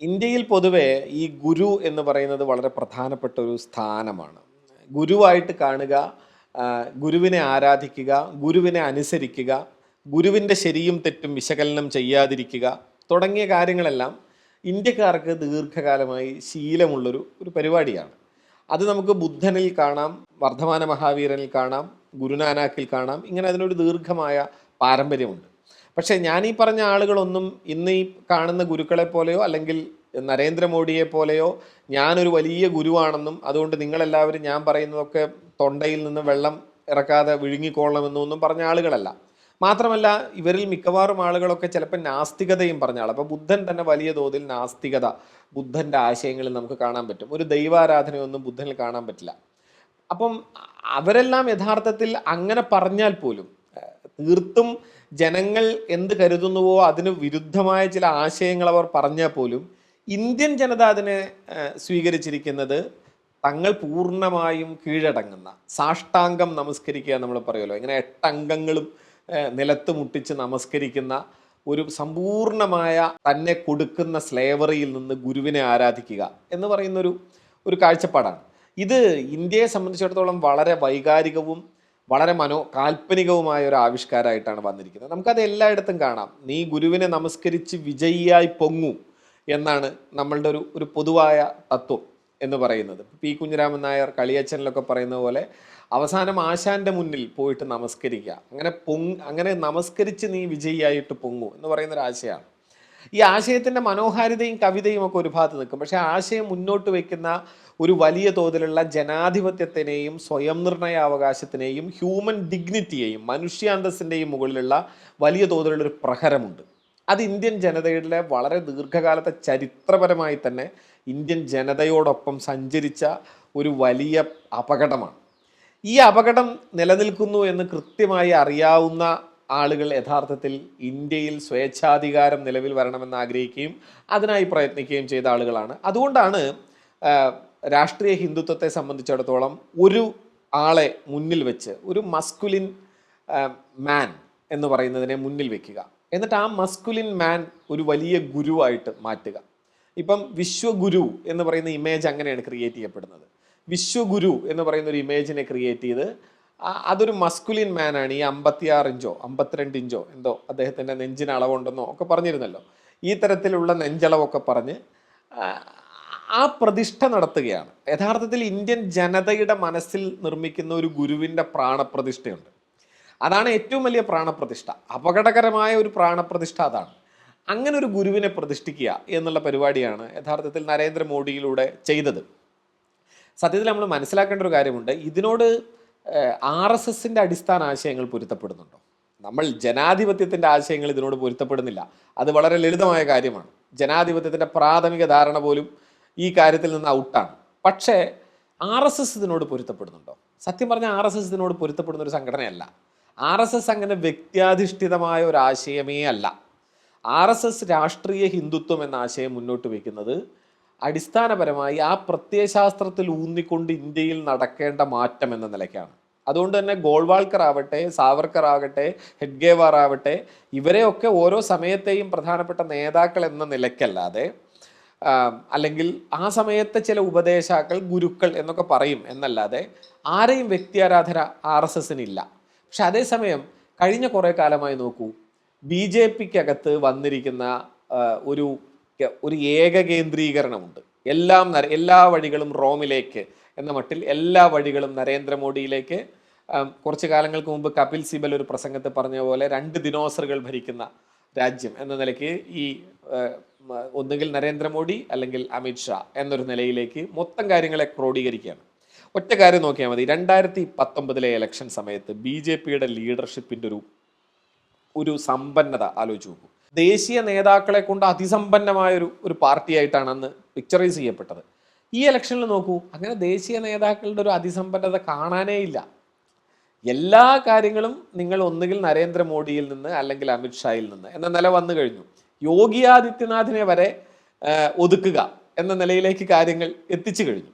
ഇന്ത്യയിൽ പൊതുവെ ഈ ഗുരു എന്ന് പറയുന്നത് വളരെ പ്രധാനപ്പെട്ട ഒരു സ്ഥാനമാണ്. ഗുരുവായിട്ട് കാണുക ഗുരുവിനെ ആരാധിക്കുക ഗുരുവിനെ അനുസരിക്കുക ഗുരുവിന്റെ ശരിയും തെറ്റും വിശകലനം ചെയ്യാതിരിക്കുക തുടങ്ങിയ കാര്യങ്ങളെല്ലാം ഇന്ത്യക്കാർക്ക് ദീർഘകാലമായി ശീലമുള്ളൊരു ഒരു പരിപാടിയാണ്. അത് നമുക്ക് ബുദ്ധനിൽ കാണാം വർദ്ധമാന മഹാവീരനിൽ കാണാം ഗുരുനാനാക്കിൽ കാണാം ഇങ്ങനെ അതിനൊരു ദീർഘമായ പാരമ്പര്യമുണ്ട്. പക്ഷേ ഞാൻ ഈ പറഞ്ഞ ആളുകളൊന്നും ഇന്ന് ഈ കാണുന്ന ഗുരുക്കളെ പോലെയോ അല്ലെങ്കിൽ നരേന്ദ്രമോദിയെ പോലെയോ ഞാനൊരു വലിയ ഗുരുവാണെന്നും അതുകൊണ്ട് നിങ്ങളെല്ലാവരും ഞാൻ പറയുന്നതൊക്കെ തൊണ്ടയിൽ നിന്ന് വെള്ളം ഇറക്കാതെ വിഴുങ്ങിക്കൊള്ളണമെന്നൊന്നും പറഞ്ഞ ആളുകളല്ല. മാത്രമല്ല ഇവരിൽ മിക്കവാറും ആളുകളൊക്കെ ചിലപ്പോൾ നാസ്തികതയും പറഞ്ഞ ആൾ അപ്പോൾ ബുദ്ധൻ തന്നെ വലിയ തോതിൽ നാസ്തികത ബുദ്ധന്റെ ആശയങ്ങളിൽ നമുക്ക് കാണാൻ പറ്റും. ഒരു ദൈവാരാധനയൊന്നും ബുദ്ധനിൽ കാണാൻ പറ്റില്ല. അപ്പം അവരെല്ലാം യഥാർത്ഥത്തിൽ അങ്ങനെ പറഞ്ഞാൽ പോലും തീർത്തും ജനങ്ങൾ എന്ത് കരുതുന്നുവോ അതിന് വിരുദ്ധമായ ചില ആശയങ്ങൾ അവർ പറഞ്ഞാൽ പോലും ഇന്ത്യൻ ജനത അതിനെ സ്വീകരിച്ചിരിക്കുന്നത് തങ്ങൾ പൂർണമായും കീഴടങ്ങുന്ന സാഷ്ടാംഗം നമസ്കരിക്കുക നമ്മൾ പറയുമല്ലോ. ഇങ്ങനെ എട്ടംഗങ്ങളും നിലത്ത് മുട്ടിച്ച് നമസ്കരിക്കുന്ന ഒരു സമ്പൂർണമായ തന്നെ കൊടുക്കുന്ന സ്ലേവറിയിൽ നിന്ന് ഗുരുവിനെ ആരാധിക്കുക എന്ന് പറയുന്നൊരു ഒരു കാഴ്ചപ്പാടാണ്. ഇത് ഇന്ത്യയെ സംബന്ധിച്ചിടത്തോളം വളരെ വൈകാരികവും വളരെ മനോ കാൽപ്പനികവുമായ ഒരു ആവിഷ്കാരമായിട്ടാണ് വന്നിരിക്കുന്നത്. നമുക്കത് എല്ലായിടത്തും കാണാം. നീ ഗുരുവിനെ നമസ്കരിച്ച് വിജയിയായി പൊങ്ങൂ എന്നാണ് നമ്മളുടെ ഒരു ഒരു പൊതുവായ തത്വം എന്ന് പറയുന്നത്. പി. കുഞ്ഞിരാമൻ നായർ കളിയച്ചനിലൊക്കെ പറയുന്ന പോലെ അവസാനം ആശാന്റെ മുന്നിൽ പോയിട്ട് നമസ്കരിക്കുക. അങ്ങനെ പൊങ് അങ്ങനെ നമസ്കരിച്ച് നീ വിജയിയായിട്ട് പൊങ്ങൂ എന്ന് പറയുന്ന ഒരു ആശയമാണ്. ഈ ആശയത്തിന്റെ മനോഹാരിതയും കവിതയും ഒക്കെ ഒരു ഭാഗത്ത് നിൽക്കും. പക്ഷേ ആശയം മുന്നോട്ട് വയ്ക്കുന്ന ഒരു വലിയ തോതിലുള്ള ജനാധിപത്യത്തിനെയും സ്വയം നിർണയാവകാശത്തിനെയും ഹ്യൂമൻ ഡിഗ്നിറ്റിയെയും മനുഷ്യാന്തസ്സിന്റെയും മുകളിലുള്ള വലിയ തോതിലുള്ള ഒരു പ്രഹരമുണ്ട്. അത് ഇന്ത്യൻ ജനതയുടെ വളരെ ദീർഘകാലത്തെ ചരിത്രപരമായി തന്നെ ഇന്ത്യൻ ജനതയോടൊപ്പം സഞ്ചരിച്ച ഒരു വലിയ അപകടമാണ്. ഈ അപകടം നിലനിൽക്കുന്നു എന്ന് കൃത്യമായി അറിയാവുന്ന ആളുകൾ യഥാർത്ഥത്തിൽ ഇന്ത്യയിൽ സ്വേച്ഛാധികാരം നിലവിൽ വരണമെന്ന് ആഗ്രഹിക്കുകയും അതിനായി പ്രയത്നിക്കുകയും ചെയ്ത ആളുകളാണ്. അതുകൊണ്ടാണ് രാഷ്ട്രീയ ഹിന്ദുത്വത്തെ സംബന്ധിച്ചിടത്തോളം ഒരു ആളെ മുന്നിൽ വെച്ച് ഒരു മസ്കുലിൻ മാൻ എന്ന് പറയുന്നതിനെ മുന്നിൽ വെക്കുക. എന്നിട്ട് ആ മസ്കുലിൻ മാൻ ഒരു വലിയ ഗുരുവായിട്ട് മാറ്റുക. ഇപ്പം വിശ്വഗുരു എന്ന് പറയുന്ന ഇമേജ് അങ്ങനെയാണ് ക്രിയേറ്റ് ചെയ്യപ്പെടുന്നത്. വിശ്വഗുരു എന്ന് പറയുന്ന ഒരു ഇമേജിനെ ക്രിയേറ്റ് ചെയ്ത് അതൊരു മസ്കുലിൻ മാനാണ് ഈ അമ്പത്തിയാറ് ഇഞ്ചോ അമ്പത്തിരണ്ട് ഇഞ്ചോ എന്തോ അദ്ദേഹത്തിന്റെ നെഞ്ചിന് അളവുണ്ടെന്നോ ഒക്കെ പറഞ്ഞിരുന്നല്ലോ. ഈ തരത്തിലുള്ള നെഞ്ചളവൊക്കെ പറഞ്ഞ് ആ, പ്രതിഷ്ഠ നടത്തുകയാണ്. യഥാർത്ഥത്തിൽ ഇന്ത്യൻ ജനതയുടെ മനസ്സിൽ നിർമ്മിക്കുന്ന ഒരു ഗുരുവിന്റെ പ്രാണപ്രതിഷ്ഠയുണ്ട്. അതാണ് ഏറ്റവും വലിയ പ്രാണപ്രതിഷ്ഠ. അപകടകരമായ ഒരു പ്രാണപ്രതിഷ്ഠ അതാണ്. അങ്ങനെ ഒരു ഗുരുവിനെ പ്രതിഷ്ഠിക്കുക എന്നുള്ള പരിപാടിയാണ് യഥാർത്ഥത്തിൽ നരേന്ദ്രമോദിയിലൂടെ ചെയ്തത്. സത്യത്തിൽ നമ്മൾ മനസ്സിലാക്കേണ്ട ഒരു കാര്യമുണ്ട്. ഇതിനോട് ആർ എസ് എസിന്റെ അടിസ്ഥാന ആശയങ്ങൾ പൊരുത്തപ്പെടുന്നുണ്ടോ? നമ്മൾ ജനാധിപത്യത്തിന്റെ ആശയങ്ങൾ ഇതിനോട് പൊരുത്തപ്പെടുന്നില്ല. അത് വളരെ ലളിതമായ കാര്യമാണ്. ജനാധിപത്യത്തിന്റെ പ്രാഥമിക ധാരണ പോലും ഈ കാര്യത്തിൽ നിന്ന് ഔട്ടാണ്. പക്ഷേ ആർ എസ് എസ് ഇതിനോട് പൊരുത്തപ്പെടുന്നുണ്ടോ? സത്യം പറഞ്ഞാൽ ആർ എസ് എസ് ഇതിനോട് പൊരുത്തപ്പെടുന്ന ഒരു സംഘടനയല്ല. ആർ എസ് എസ് അങ്ങനെ വ്യക്തിയാധിഷ്ഠിതമായ ഒരു ആശയമേ അല്ല. ആർ എസ് എസ് രാഷ്ട്രീയ ഹിന്ദുത്വം എന്ന ആശയം മുന്നോട്ട് വയ്ക്കുന്നത് അടിസ്ഥാനപരമായി ആ പ്രത്യയശാസ്ത്രത്തിൽ ഊന്നിക്കൊണ്ട് ഇന്ത്യയിൽ നടക്കേണ്ട മാറ്റം എന്ന നിലയ്ക്കാണ്. അതുകൊണ്ട് തന്നെ ഗോൾവാൾക്കർ ആവട്ടെ സാവർക്കർ ആകട്ടെ ഹെഡ്ഗേവാർ ആവട്ടെ ഇവരെയൊക്കെ ഓരോ സമയത്തെയും പ്രധാനപ്പെട്ട നേതാക്കൾ എന്ന നിലയ്ക്കല്ലാതെ അല്ലെങ്കിൽ ആ സമയത്തെ ചില ഉപദേശാക്കൾ ഗുരുക്കൾ എന്നൊക്കെ പറയും എന്നല്ലാതെ ആരെയും വ്യക്തിയാരാധന ആർ എസ് എസിനില്ല. പക്ഷെ അതേസമയം കഴിഞ്ഞ കുറേ കാലമായി നോക്കൂ ബി ജെ പിക്കകത്ത് വന്നിരിക്കുന്ന ഒരു ഒരു ഏകകേന്ദ്രീകരണമുണ്ട്. എല്ലാം എല്ലാ വഴികളും റോമിലേക്ക് എന്ന മട്ടിൽ എല്ലാ വഴികളും നരേന്ദ്രമോദിയിലേക്ക് കുറച്ച് കാലങ്ങൾക്ക് മുമ്പ് കപിൽ സിബൽ ഒരു പ്രസംഗത്തിൽ പറഞ്ഞ പോലെ രണ്ട് ദിനോസറുകൾ ഭരിക്കുന്ന രാജ്യം എന്ന നിലയ്ക്ക് ഈ ഒന്നുകിൽ നരേന്ദ്രമോദി അല്ലെങ്കിൽ അമിത്ഷാ എന്നൊരു നിലയിലേക്ക് മൊത്തം കാര്യങ്ങളെ ക്രോഡീകരിക്കുകയാണ്. ഒറ്റ കാര്യം നോക്കിയാൽ മതി. രണ്ടായിരത്തി പത്തൊമ്പതിലെ ഇലക്ഷൻ സമയത്ത് ബി ജെ പിയുടെ ലീഡർഷിപ്പിന്റെ ഒരു ഒരു സമ്പന്നത ആലോചിച്ച് നോക്കൂ. ദേശീയ നേതാക്കളെ കൊണ്ട് അതിസമ്പന്നമായ ഒരു ഒരു പാർട്ടിയായിട്ടാണ് അന്ന് പിക്ചറൈസ് ചെയ്യപ്പെട്ടത്. ഈ ഇലക്ഷനിൽ നോക്കൂ അങ്ങനെ ദേശീയ നേതാക്കളുടെ ഒരു അതിസമ്പന്നത കാണാനേ ഇല്ല. എല്ലാ കാര്യങ്ങളും നിങ്ങൾ ഒന്നുകിൽ നരേന്ദ്രമോദിയിൽ നിന്ന് അല്ലെങ്കിൽ അമിത്ഷായിൽ നിന്ന് എന്ന നില വന്നു കഴിഞ്ഞു. യോഗി ആദിത്യനാഥിനെ വരെ ഒതുക്കുക എന്ന നിലയിലേക്ക് കാര്യങ്ങൾ എത്തിച്ചു കഴിഞ്ഞു.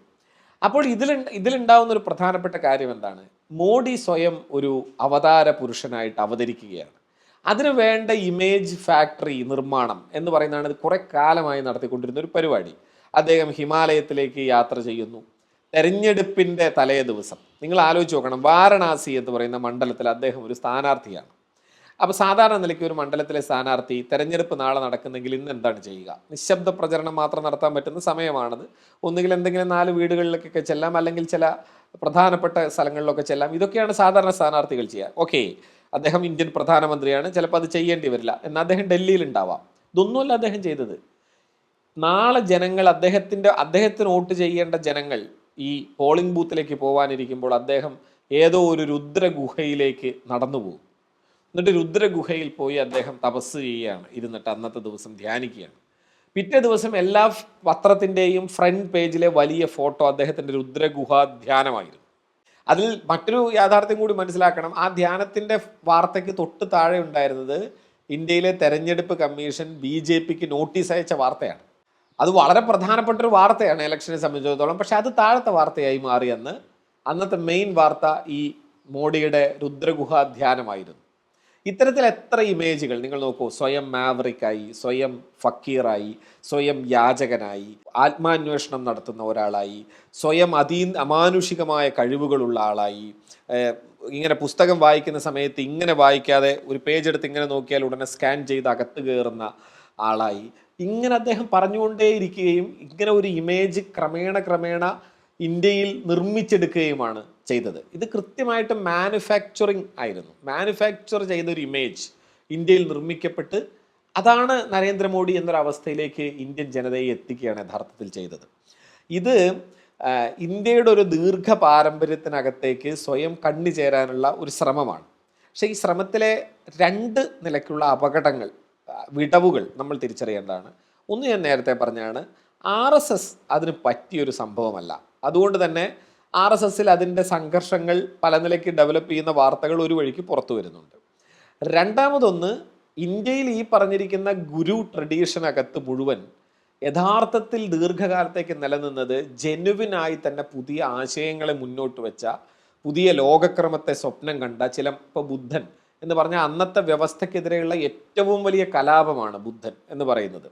അപ്പോൾ ഇതിൽ ഇതിലുണ്ടാവുന്ന ഒരു പ്രധാനപ്പെട്ട കാര്യം എന്താണ്? മോഡി സ്വയം ഒരു അവതാര പുരുഷനായിട്ട് അവതരിക്കുകയാണ്. അതിന് വേണ്ട ഇമേജ് ഫാക്ടറി നിർമ്മാണം എന്ന് പറയുന്നതാണ് ഇത് കുറെ കാലമായി നടത്തിക്കൊണ്ടിരുന്ന ഒരു പരിപാടി. അദ്ദേഹം ഹിമാലയത്തിലേക്ക് യാത്ര ചെയ്യുന്നു. തെരഞ്ഞെടുപ്പിന്റെ തലേ ദിവസം. നിങ്ങൾ ആലോചിച്ച് നോക്കണം. വാരണാസി എന്ന് പറയുന്ന മണ്ഡലത്തിൽ അദ്ദേഹം ഒരു സ്ഥാനാർത്ഥിയാണ്. അപ്പോൾ സാധാരണ നിലയ്ക്ക് ഒരു മണ്ഡലത്തിലെ സ്ഥാനാർത്ഥി തെരഞ്ഞെടുപ്പ് നാളെ നടക്കുന്നെങ്കിൽ ഇന്ന് എന്താണ് ചെയ്യുക? നിശബ്ദ പ്രചരണം മാത്രം നടത്താൻ പറ്റുന്ന സമയമാണത്. ഒന്നുകിൽ എന്തെങ്കിലും നാല് വീടുകളിലേക്കൊക്കെ ചെല്ലാം അല്ലെങ്കിൽ ചില പ്രധാനപ്പെട്ട സ്ഥലങ്ങളിലൊക്കെ ചെല്ലാം ഇതൊക്കെയാണ് സാധാരണ സ്ഥാനാർത്ഥികൾ ചെയ്യുക. ഓക്കെ അദ്ദേഹം ഇന്ത്യൻ പ്രധാനമന്ത്രിയാണ്. ചിലപ്പോൾ അത് ചെയ്യേണ്ടി വരില്ല. എന്നാൽ അദ്ദേഹം ഡൽഹിയിൽ ഉണ്ടാവാം ഇതൊന്നുമല്ല അദ്ദേഹം ചെയ്തത്. നാളെ ജനങ്ങൾ അദ്ദേഹത്തിന്റെ അദ്ദേഹത്തിന് വോട്ട് ചെയ്യേണ്ട ജനങ്ങൾ ഈ പോളിംഗ് ബൂത്തിലേക്ക് പോകാനിരിക്കുമ്പോൾ അദ്ദേഹം ഏതോ ഒരു രുദ്രഗുഹയിലേക്ക് നടന്നു പോകും. എന്നിട്ട് രുദ്രഗുഹയിൽ പോയി അദ്ദേഹം തപസ് ചെയ്യുകയാണ്. ഇരുന്നിട്ട് അന്നത്തെ ദിവസം ധ്യാനിക്കുകയാണ്. പിറ്റേ ദിവസം എല്ലാ പത്രത്തിന്റെയും ഫ്രണ്ട് പേജിലെ വലിയ ഫോട്ടോ അദ്ദേഹത്തിന്റെ രുദ്രഗുഹ ധ്യാനമായിരുന്നു. അതിൽ മറ്റൊരു യാഥാർത്ഥ്യം കൂടി മനസ്സിലാക്കണം. ആ ധ്യാനത്തിന്റെ വാർത്തയ്ക്ക് തൊട്ട് താഴെ ഉണ്ടായിരുന്നത് ഇന്ത്യയിലെ തെരഞ്ഞെടുപ്പ് കമ്മീഷൻ ബി ജെ പിക്ക് നോട്ടീസ് അയച്ച വാർത്തയാണ്. അത് വളരെ പ്രധാനപ്പെട്ട ഒരു വാർത്തയാണ് ഇലക്ഷനെ സംബന്ധിച്ചിടത്തോളം. പക്ഷെ അത് താഴത്തെ വാർത്തയായി മാറിയെന്ന് അന്നത്തെ മെയിൻ വാർത്ത ഈ മോഡിയുടെ രുദ്രഗുഹ ധ്യാനമായിരുന്നു. ഇത്തരത്തിൽ എത്ര ഇമേജുകൾ? നിങ്ങൾ നോക്കൂ സ്വയം മാവറിക്കായി സ്വയം ഫക്കീറായി സ്വയം യാചകനായി ആത്മാന്വേഷണം നടത്തുന്ന ഒരാളായി സ്വയം അതീ അമാനുഷികമായ കഴിവുകളുള്ള ആളായി. ഇങ്ങനെ പുസ്തകം വായിക്കുന്ന സമയത്ത് ഇങ്ങനെ വായിക്കാതെ ഒരു പേജ് എടുത്ത് ഇങ്ങനെ നോക്കിയാൽ ഉടനെ സ്കാൻ ചെയ്ത് അകത്ത് കയറുന്ന ആളായി. ഇങ്ങനെ അദ്ദേഹം പറഞ്ഞുകൊണ്ടേയിരിക്കുകയും ഇങ്ങനെ ഒരു ഇമേജ് ക്രമേണ ക്രമേണ ഇന്ത്യയിൽ നിർമ്മിച്ചെടുക്കുകയുമാണ്. ചെയ്തത്. ഇത് കൃത്യമായിട്ട് മാനുഫാക്ചറിങ് ആയിരുന്നു. മാനുഫാക്ചർ ചെയ്തൊരു ഇമേജ് ഇന്ത്യയിൽ നിർമ്മിക്കപ്പെട്ട് അതാണ് നരേന്ദ്രമോദി എന്നൊരവസ്ഥയിലേക്ക് ഇന്ത്യൻ ജനതയെ എത്തിക്കുകയാണ് യഥാർത്ഥത്തിൽ ചെയ്തത്. ഇത് ഇന്ത്യയുടെ ഒരു ദീർഘ പാരമ്പര്യത്തിനകത്തേക്ക് സ്വയം കണ്ണു ചേരാനുള്ള ഒരു ശ്രമമാണ്. പക്ഷേ ഈ ശ്രമത്തിലെ രണ്ട് നിലയ്ക്കുള്ള അപകടങ്ങൾ വിടവുകൾ നമ്മൾ തിരിച്ചറിയേണ്ടതാണ്. ഒന്ന് ഞാൻ നേരത്തെ പറഞ്ഞാണ് ആർ എസ് എസ് അതിന് പറ്റിയൊരു സംഭവമല്ല. അതുകൊണ്ട് തന്നെ ആർ എസ് എസിൽ അതിന്റെ സംഘർഷങ്ങൾ പല നിലയ്ക്ക് ഡെവലപ്പ് ചെയ്യുന്ന വാർത്തകൾ ഒരു വഴിക്ക് പുറത്തു വരുന്നുണ്ട്. രണ്ടാമതൊന്ന് ഇന്ത്യയിൽ ഈ പറഞ്ഞിരിക്കുന്ന ഗുരു ട്രഡീഷനകത്ത് മുഴുവൻ യഥാർത്ഥത്തിൽ ദീർഘകാലത്തേക്ക് നിലനിന്നത് ജെനുവിനായി തന്നെ പുതിയ ആശയങ്ങളെ മുന്നോട്ട് വെച്ച പുതിയ ലോകക്രമത്തെ സ്വപ്നം കണ്ട ചിലപ്പോൾ ബുദ്ധൻ എന്ന് പറഞ്ഞാൽ അന്നത്തെ വ്യവസ്ഥക്കെതിരെയുള്ള ഏറ്റവും വലിയ കലാപമാണ് ബുദ്ധൻ എന്ന് പറയുന്നത്.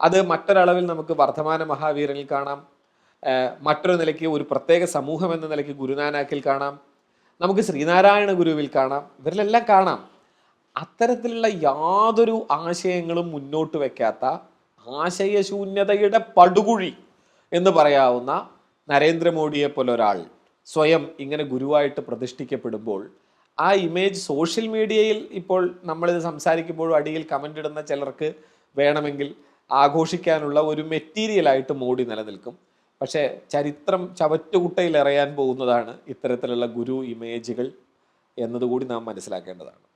അത് മറ്റൊരളവിൽ നമുക്ക് വർദ്ധമാന മഹാവീരനിൽ കാണാം. മറ്റൊരു നിലയ്ക്ക് ഒരു പ്രത്യേക സമൂഹം എന്ന നിലയ്ക്ക് ഗുരുനാനാക്കിൽ കാണാം. നമുക്ക് ശ്രീനാരായണ ഗുരുവിൽ കാണാം. ഇവരിലെല്ലാം കാണാം. അത്തരത്തിലുള്ള യാതൊരു ആശയങ്ങളും മുന്നോട്ട് വയ്ക്കാത്ത ആശയശൂന്യതയുടെ പടുകുഴി എന്ന് പറയാവുന്ന നരേന്ദ്രമോദിയെ പോലെ ഒരാൾ സ്വയം ഇങ്ങനെ ഗുരുവായിട്ട് പ്രതിഷ്ഠിക്കപ്പെടുമ്പോൾ ആ ഇമേജ് സോഷ്യൽ മീഡിയയിൽ ഇപ്പോൾ നമ്മളിത് സംസാരിക്കുമ്പോഴും അടിയിൽ കമന്റ് ഇടുന്ന ചിലർക്ക് വേണമെങ്കിൽ ആഘോഷിക്കാനുള്ള ഒരു മെറ്റീരിയലായിട്ട് മോഡി നിലനിൽക്കും. പക്ഷേ ചരിത്രം ചവറ്റുകുട്ടയിൽ എറിയാൻ പോകുന്നതാണ് ഇത്തരത്തിലുള്ള ഗുരു ഇമേജുകൾ എന്നതുകൂടി നാം മനസ്സിലാക്കേണ്ടതാണ്.